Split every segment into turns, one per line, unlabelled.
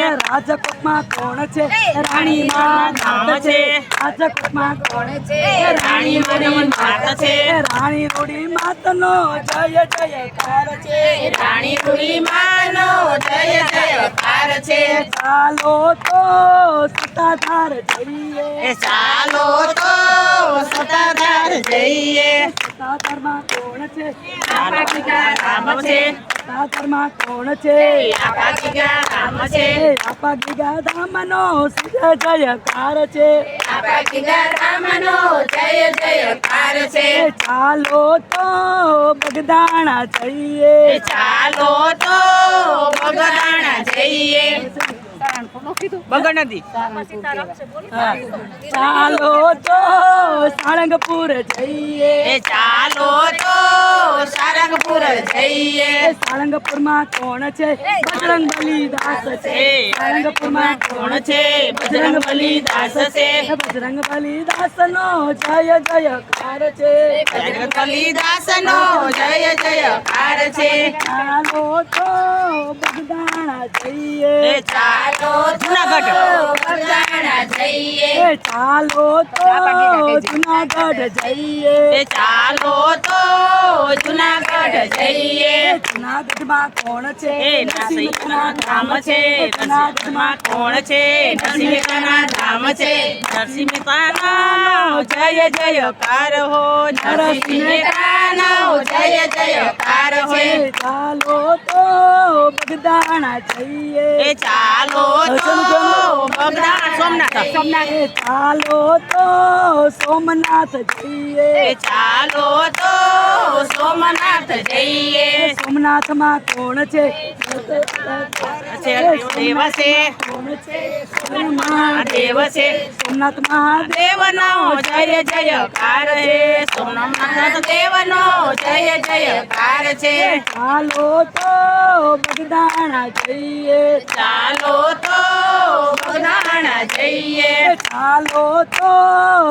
રાજકોટમાં કોણ છે? રાણીમાં નામ છે. રાજકોટમાં કોણ છે?
રાણી મારી માત છે.
રાણી રૂડી માતનો જય જયકાર છે.
રાણી રૂડી માનો જય જયકાર છે.
ચાલો તો સતાધાર જઈએ.
ચાલો તો સતાધાર જઈએ.
સતાધારમાં કોણ છે?
રામ છે.
સતાધારમાં કોણ છે?
આપણા ગીગા રામ છે.
આપા ગીગા ધામનો જય જયકાર છે.
આપણા ગીગા રામનો જય જયકાર છે.
ચાલો તો બગદાણા જઈએ.
ચાલો તો બગદાણા જઈએ. બગડ નથી.
ચાલો તો સાળંગપુર જઈએ.
ચાલો તો સારંગપુર જઈએ.
એ સાળંગપુરમાં કોણ છે? બજરંગ બલી દાસ છે.
એ.
સાળંગપુરમાં
કોણ છે? બજરંગ બલી દાસ છે.
બજરંગ બલી દાસ નો જય જયકાર છે.
બજરંગ બલી દાસ નો જય જયકાર છે.
ચાલો તો બગદાણા જઈએ.
ચાલો જુનાગઢ. જઈએ.
ચાલો તો જુનાગઢ જઈએ.
એ ચાલો તો જુનાગઢ જઈએ.
જુનાગઢમાં કોણ છે?
એ નરસિંહના ધામ છે. નરસિંહમાં કોણ છે? નરસિંહના ધામ છે. નરસિંહ મહેતાનો જય જયકાર હો. નરસિંહ મહેતાનો જય જયકાર છે
ચાલો તો બગદાણા જઈએ.
એ ચાલો તો બગદાણા સોમનાથ. સોમનાથ.
ચાલો તો સોમનાથ જઈએ.
એ ચાલો તો સોમનાથ જઈએ.
સોમનાથમાં કોણ છે?
દેવ છે.
સોમનાથ
દેવ છે.
સોમનાથમાં
દેવનો જય જયકાર છે. સોમનાથ દેવનો જય જયકાર છે.
ચાલો તો બગદાણા જઈએ.
ચાલો તો બગદાણા જઈએ.
ચાલો તો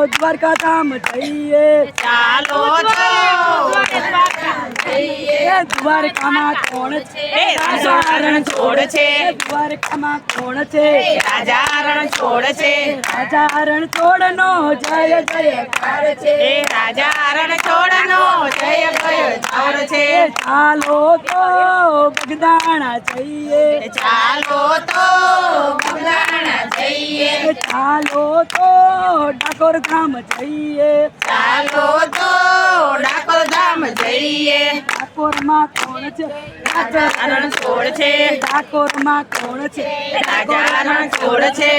દ્વારકા ધામ જઈએ.
ચાલો તો
દ્વારકામાં કોણ છે?
એ રાજા રણ છોડ છે.
દ્વારકામાં કોણ છે?
રાજા રણ છોડ છે.
રાજા રણછોડનો જય જયકાર છે.
એ રાજા રણ છોડનો જય જયકાર છે.
ચાલો તો બગદાણા જઈએ.
ચાલો તો બગદાણા જઈએ.
ચાલો તો ડાકોર ગામ જઈએ.
ચાલો તો ડાકોર ગામ જઈએ.
ડાકોરમાં કોણ છે? રાજા
રણ છોડ છે?
ડાકોરમાં કોણ છે?
રાજા રણ છોડ છે?